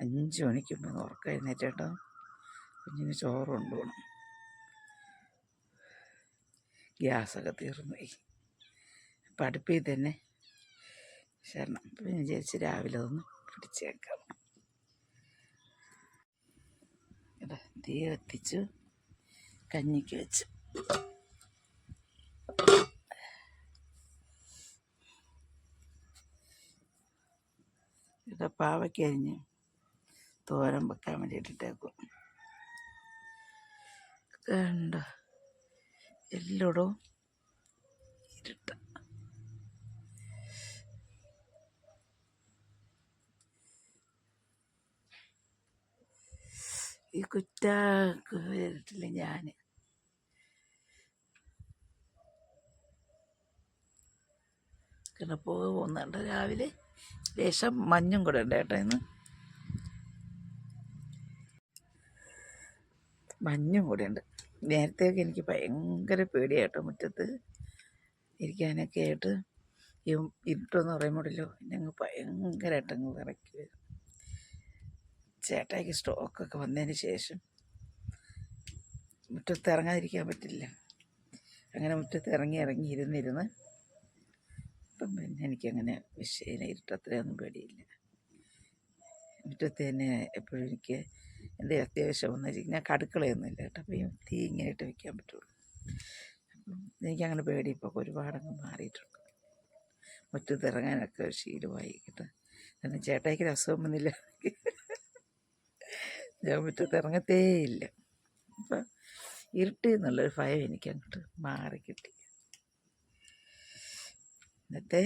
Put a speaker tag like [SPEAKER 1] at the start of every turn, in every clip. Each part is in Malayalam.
[SPEAKER 1] അഞ്ച് മണിക്ക് മുമ്പ് ഉറക്കം എഴുന്നേറ്റേട്ടോ കുഞ്ഞിന് ചോറ് കൊണ്ടുപോകണം ഗ്യാസൊക്കെ തീർന്നു പോയി. അപ്പം അടുപ്പിൽ തന്നെ ശരണം. ഞാൻ വിചാരിച്ച് രാവിലെ ഒന്ന് പിടിച്ചേക്കാം ഇതാ തീ കത്തിച്ചു. കഞ്ഞിക്ക് വെച്ചു. ഇതാ പാവയ്ക്ക് അരിഞ്ഞ്. തോരൻ വെക്കാൻ വേണ്ടിയിട്ടിട്ടേക്കും. കണ്ടോ? എല്ലോടും ഇരുട്ട. ഈ കുറ്റാക്ക് വരട്ടില്ല ഞാൻ കിണപ്പോ പോകുന്നുണ്ട്. രാവിലെ ലേശം മഞ്ഞും കൂടെ ഉണ്ട് കേട്ടോ ഇന്ന്. മഞ്ഞും കൂടെ ഉണ്ട് നേരത്തെയൊക്കെ എനിക്ക് ഭയങ്കര പേടിയായിട്ടോ മുറ്റത്ത് ഇരിക്കാനൊക്കെ ആയിട്ട്. ഈ ഇരുട്ടെന്ന് പറയുമ്പോഴല്ലോ ഞങ്ങൾ ഭയങ്കരമായിട്ട് അങ്ങ് വിറക്കി വരും. ചേട്ടായിക്ക് സ്റ്റോക്കൊക്കെ വന്നതിന് ശേഷം മുറ്റത്ത് ഇറങ്ങാതിരിക്കാൻ പറ്റില്ല. അങ്ങനെ മുറ്റത്ത് ഇറങ്ങി ഇറങ്ങി ഇരുന്നിരുന്ന് ഇപ്പം പിന്നെ എനിക്കങ്ങനെ വിഷയം ഇരുട്ടത്രയൊന്നും പേടിയില്ല. മുറ്റത്ത് തന്നെ എപ്പോഴും എനിക്ക് എന്തെങ്കിലും അത്യാവശ്യം വന്നു വെച്ചാൽ ഞാൻ കടുക്കളയൊന്നുമില്ല കേട്ടോ. അപ്പോൾ തീ ഇങ്ങനെ ഇട്ട് വെക്കാൻ പറ്റുള്ളൂ. അപ്പം എനിക്കങ്ങനെ പേടി. ഇപ്പോൾ ഒരുപാടങ്ങ് മാറിയിട്ടുണ്ട്. മുറ്റത്ത് ഇറങ്ങാനൊക്കെ ശീലമായി കേട്ടോ. കാരണം ചേട്ടായിക്ക് അസുഖം വന്നില്ല. ഞാൻ മുറ്റത്ത് ഇറങ്ങത്തേ ഇല്ല. അപ്പം ഇരുട്ടി എന്നുള്ളൊരു ഭയം എനിക്ക് അങ്ങോട്ട് മാറി കിട്ടി. ഇന്നത്തെ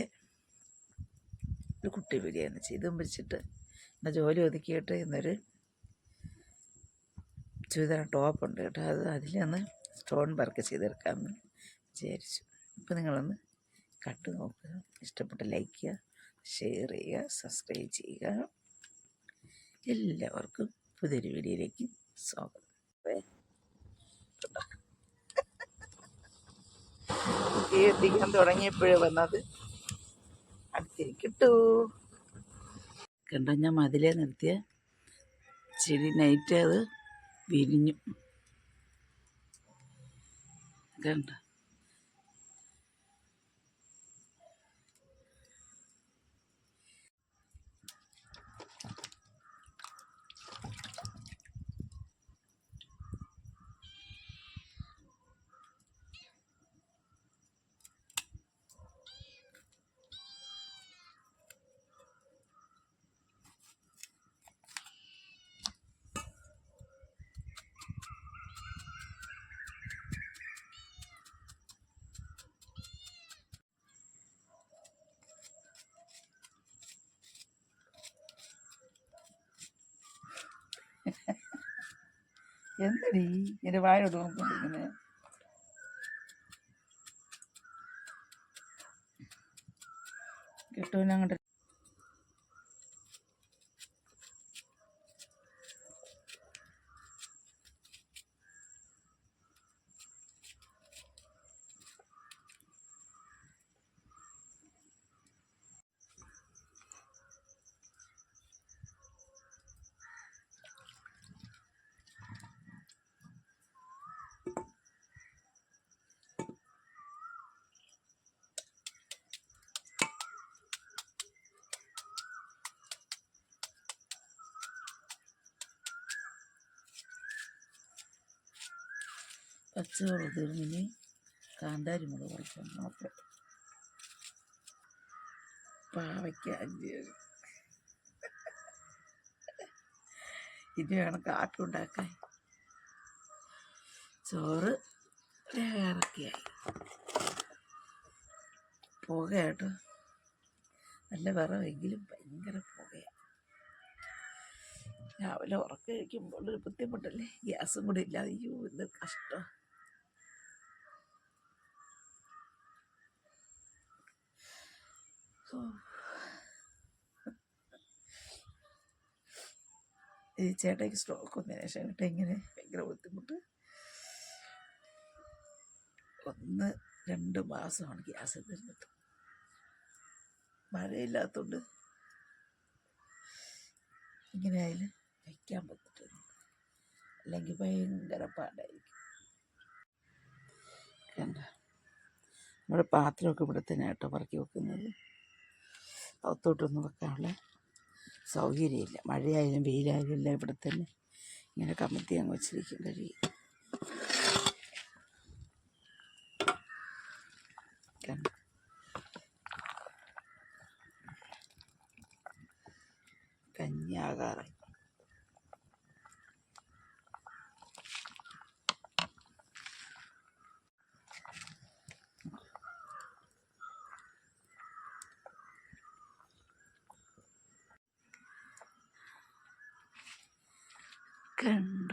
[SPEAKER 1] ഒരു കുട്ടി പിടിയാന്ന് ചെയ്തും വെച്ചിട്ട് എന്നാൽ ജോലി ഒതുക്കിയിട്ട് ഇന്നൊരു ചുരിദാർ ടോപ്പുണ്ട് കേട്ടോ. അത് അതിൽ ഒന്ന് സ്റ്റോൺ വർക്ക് ചെയ്തെടുക്കാമെന്ന് വിചാരിച്ചു. അപ്പോൾ നിങ്ങളൊന്ന് കട്ട് നോക്കുക ഇഷ്ടപ്പെട്ട ലൈക്ക് ചെയ്യുക ഷെയർ ചെയ്യുക സബ്സ്ക്രൈബ് ചെയ്യുക. എല്ലാവർക്കും പുതിയൊരു വീഡിയോയിലേക്ക് സ്വാഗതം. എത്തിക്കാൻ തുടങ്ങിയപ്പോഴേ വന്നത്. അടുത്തിരിക്കട്ടു. കണ്ടോ ഞാൻ മതിലേ നിർത്തിയ. ചെടി നൈറ്റ് അത് വിരിഞ്ഞു കണ്ട എന്തടി എന്റെ വായോട് നോക്കിക്കൊണ്ടിരിക്കുന്നത് കിട്ടൂല പച്ചമുളക് തീർന്നിനി കാന്താരി മുളക് പറിക്കാൻ മാത്രം. പാവയ്ക്ക അഞ്ചേരി ഇനി വേണം കാട്ടുണ്ടാക്കാൻ ചോറ് ഇറക്കിയായി പുകയാട്ടോ നല്ല വിറവെങ്കിലും ഭയങ്കര പുകയാണ് രാവിലെ ഉറക്കം കഴിക്കുമ്പോൾ ഒരു ബുദ്ധിമുട്ടല്ലേ? ഗ്യാസും കൂടി ഇല്ലാതെ അയ്യോ എന്ത് കഷ്ടം. ഈ ചേട്ടയ്ക്ക് സ്ട്രോക്ക് വന്നതിന് ശേഷം കേട്ടോ ഇങ്ങനെ ഭയങ്കര ബുദ്ധിമുട്ട് ഒന്ന് രണ്ട് മാസമാണ് ഗ്യാസ് തീർന്നിട്ട്. മഴയില്ലാത്തതുകൊണ്ട് ഇങ്ങനെ അതിൽ വയ്ക്കാൻ പറ്റത്തില്ല. അല്ലെങ്കിൽ ഭയങ്കര പാടായിരിക്കും. കണ്ട? നമ്മുടെ പാത്രമൊക്കെ ഇവിടെ തന്നെ കേട്ടോ പറക്കി വെക്കുന്നത്. അകത്തോട്ടൊന്നും വെക്കാനുള്ള സൗകര്യമില്ല. മഴയായാലും വെയിലായാലും എല്ലാം ഇവിടെ തന്നെ ഇങ്ങനെ കമത്തി അങ്ങ് വെച്ചിരിക്കും കഴിയും? കഞ്ഞിയാകാറായി. കണ്ട.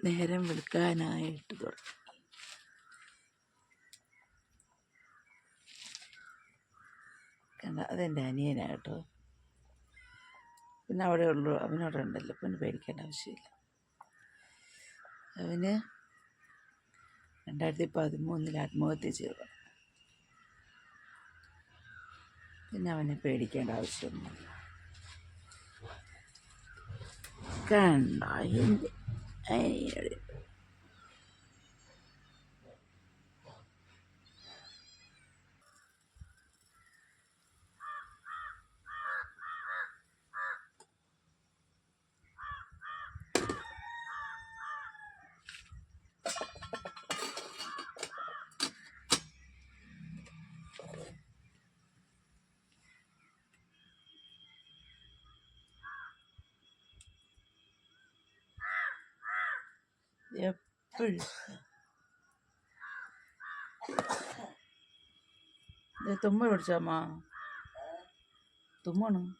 [SPEAKER 1] നേരം വെളുക്കാനായിട്ട് തുടങ്ങി. കണ്ട അതെന്റെ അനിയനായിട്ടോ പിന്നെ അവിടെ ഉള്ളു അവനവിടെ ഉണ്ടല്ലോ പിന്നെ പേടിക്കേണ്ട ആവശ്യമില്ല. അവന് രണ്ടായിരത്തി പതിമൂന്നിൽ ആത്മഹത്യ ചെയ്തു. പിന്നെ അവനെ പേടിക്കേണ്ട ആവശ്യമൊന്നുമില്ല. കണ്ട എന്റെ അനിയനോട് എപ്പോഴും எப்பிள் தும்மல் அடிச்சாமா தும்மணும்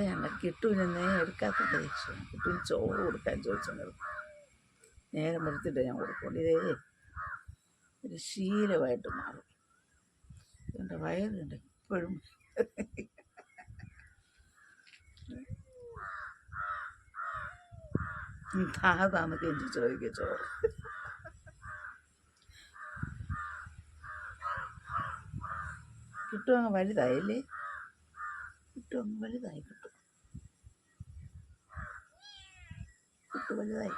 [SPEAKER 1] ഞങ്ങൾ കിട്ടുവിനെ എടുക്കാത്ത പ്രതീക്ഷയാണ് കിട്ടുവിന് ചോറ് കൊടുക്കാൻ ചോദിച്ചത് നേരം എടുത്തിട്ട് ഞാൻ കൊടുക്കുള്ളൂ ഇതേ ഒരു ശീലമായിട്ട് മാറും. എന്റെ വയറുണ്ട് എപ്പോഴും ചോദിക്കുക ചോറ് കിട്ടും അങ്ങ് വലുതായില്ലേ? കിട്ടും അങ്ങ് വലുതായി കിട്ടും. കിട്ടും വലുതായി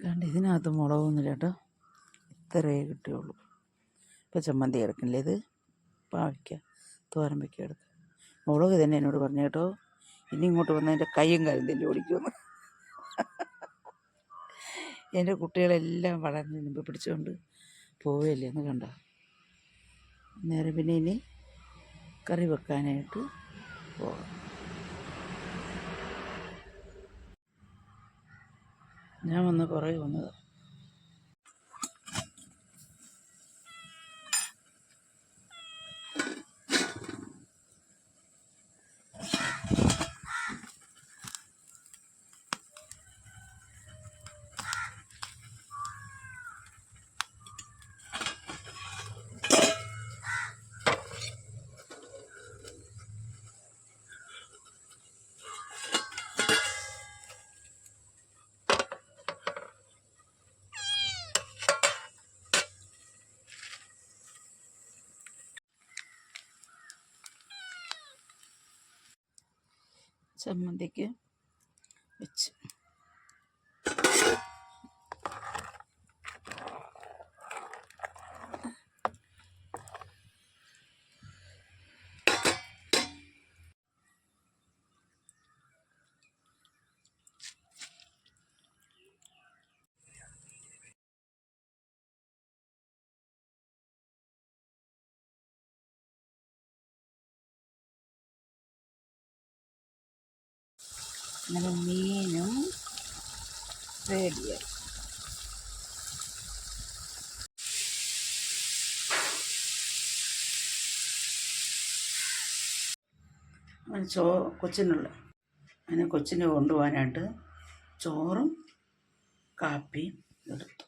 [SPEAKER 1] കണ്ട് ഇതിനകത്ത് മുളകൊന്നുമില്ല കേട്ടോ. ഇത്രയേ കിട്ടിയുള്ളൂ. ഇപ്പം ചമ്മന്തി കിടക്കണില്ലേ ഇത്? പാവയ്ക്ക തോരൻ വയ്ക്കുക എടുക്കുക മുളക് തന്നെ എന്നോട് പറഞ്ഞു കേട്ടോ. ഇനി ഇങ്ങോട്ട് വന്നാൽ എന്റെ കൈയും കാലും തന്നെ ഓടിക്കുമെന്ന്. എന്റെ കുട്ടികളെല്ലാം വളർന്ന് മുമ്പ് പിടിച്ചുകൊണ്ട് പോവുകയല്ലേ എന്ന് കണ്ട? നേരം പിന്നെ ഇനി കറി വെക്കാനായിട്ട് പോകാം. ഞാൻ വന്ന് പുറകെ വന്നത്. ചമ്മന്തിക്ക് വെച്ച് അങ്ങനെ മീനും റെഡിയായി. ചോ കൊച്ചിനുള്ള അങ്ങനെ കൊച്ചിനെ കൊണ്ടുപോകാനായിട്ട് ചോറും കാപ്പിയും എടുത്തു.